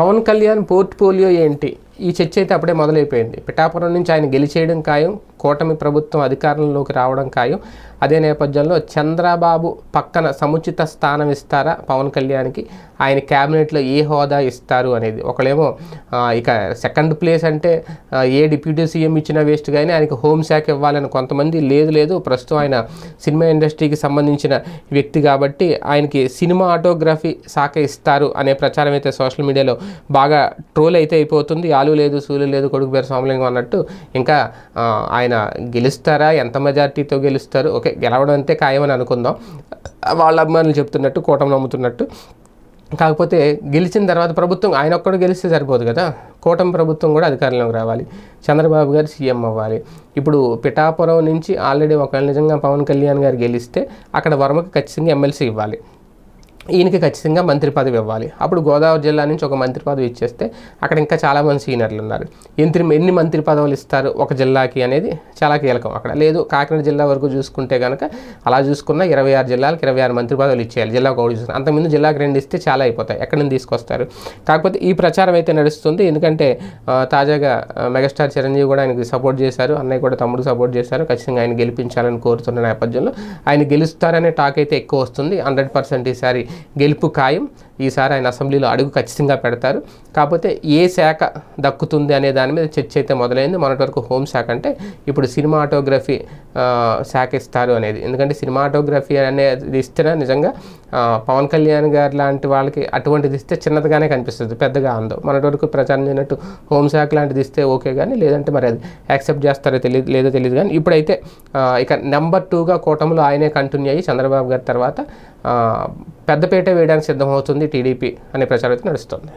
Pawan Kalyan portfolio ఏంటి? ఈ చర్చ అయితే అప్పుడే మొదలైపోయింది. పిఠాపురం నుంచి ఆయన గెలిచేయడం ఖాయం. కూటమి ప్రభుత్వం అధికారంలోకి రావడం ఖాయం. అదే నేపథ్యంలో చంద్రబాబు పక్కన సముచిత స్థానం ఇస్తారా పవన్ కళ్యాణ్కి? ఆయన క్యాబినెట్లో ఏ హోదా ఇస్తారు అనేది. ఒకళ్ళేమో ఇక సెకండ్ ప్లేస్ అంటే ఏ డిప్యూటీ సీఎం ఇచ్చినా వేస్ట్ కానీ ఆయనకి హోమ్ శాఖ ఇవ్వాలని కొంతమంది లేదు లేదు. ప్రస్తుతం ఆయన సినిమా ఇండస్ట్రీకి సంబంధించిన వ్యక్తి కాబట్టి ఆయనకి సినిమా ఆటోగ్రఫీ శాఖ ఇస్తారు అనే ప్రచారం అయితే సోషల్ మీడియాలో బాగా ట్రోల్ అయితే అయిపోతుంది. ఆలు లేదు సూలు లేదు కొడుకు పేరు సోమలింగం అన్నట్టు. ఇంకా ఆయన ఆయన గెలుస్తారా? ఎంత మెజార్టీతో గెలుస్తారు? ఓకే గెలవడం అంతే ఖాయమని అనుకుందాం. వాళ్ళ అభిమానులు చెప్తున్నట్టు కూటమి నమ్ముతున్నట్టు. కాకపోతే గెలిచిన తర్వాత ప్రభుత్వం ఆయన ఒక్కడు గెలిస్తే సరిపోదు కదా. కూటమి ప్రభుత్వం కూడా అధికారంలోకి రావాలి. చంద్రబాబు గారు సీఎం అవ్వాలి. ఇప్పుడు పిఠాపురం నుంచి ఆల్రెడీ ఒకవేళ నిజంగా పవన్ కళ్యాణ్ గారు గెలిస్తే అక్కడ వర్మకి ఖచ్చితంగా ఎమ్మెల్సీ ఇవ్వాలి. ఈయనకి ఖచ్చితంగా మంత్రి పదవి ఇవ్వాలి. అప్పుడు గోదావరి జిల్లా నుంచి ఒక మంత్రి పదవి ఇచ్చేస్తే అక్కడ ఇంకా చాలామంది సీనియర్లు ఉన్నారు. ఎంత్రి ఎన్ని మంత్రి పదవులు ఇస్తారు ఒక జిల్లాకి అనేది చాలా కీలకం అక్కడ. లేదు కాకినాడ జిల్లా వరకు చూసుకుంటే కనుక అలా చూసుకున్న ఇరవై ఆరు జిల్లాలకు ఇరవై ఆరు మంత్రి పదవులు ఇచ్చేయాలి. జిల్లాకు ఒకటి చూసుకుని అంతకుముందు జిల్లాకు రెండు ఇస్తే చాలా అయిపోతాయి. ఎక్కడి నుంచి తీసుకొస్తారు? కాకపోతే ఈ ప్రచారం అయితే నడుస్తుంది. ఎందుకంటే తాజాగా మెగాస్టార్ చిరంజీవి కూడా ఆయనకి సపోర్ట్ చేశారు. అన్నయ్య కూడా తమ్ముడు సపోర్ట్ చేశారు. ఖచ్చితంగా ఆయన గెలిపించాలని కోరుతున్న నేపథ్యంలో ఆయన గెలుస్తారనే టాక్ అయితే ఎక్కువ వస్తుంది. హండ్రెడ్ పర్సెంట్ ఈసారి గెలుపు ఖాయం. ఈసారి ఆయన అసెంబ్లీలో అడుగు ఖచ్చితంగా పెడతారు. కాకపోతే ఏ శాఖ దక్కుతుంది అనే దాని మీద చర్చ అయితే మొదలైంది. మొన్నటి వరకు హోమ్ శాఖ అంటే ఇప్పుడు సినిమాటోగ్రఫీ శాఖ ఇస్తారు అనేది. ఎందుకంటే సినిమాటోగ్రఫీ అనేది ఇస్తేనే నిజంగా పవన్ కళ్యాణ్ గారు లాంటి వాళ్ళకి అటువంటిది ఇస్తే చిన్నదిగానే కనిపిస్తుంది పెద్దగా అందం. మొన్నటి వరకు ప్రచారం చేయనట్టు హోంశాఖ శాఖ లాంటిది ఇస్తే ఓకే కానీ లేదంటే మరి అది యాక్సెప్ట్ చేస్తారో తెలియదు లేదో తెలియదు కానీ ఇప్పుడైతే ఇక నెంబర్ టూగా కూటమిలో ఆయనే కంటిన్యూ అయ్యి చంద్రబాబు గారి తర్వాత పెద్దపేట వేయడానికి సిద్ధమవుతుంది టీడీపీ అనే ప్రచారం అయితే నడుస్తుంది.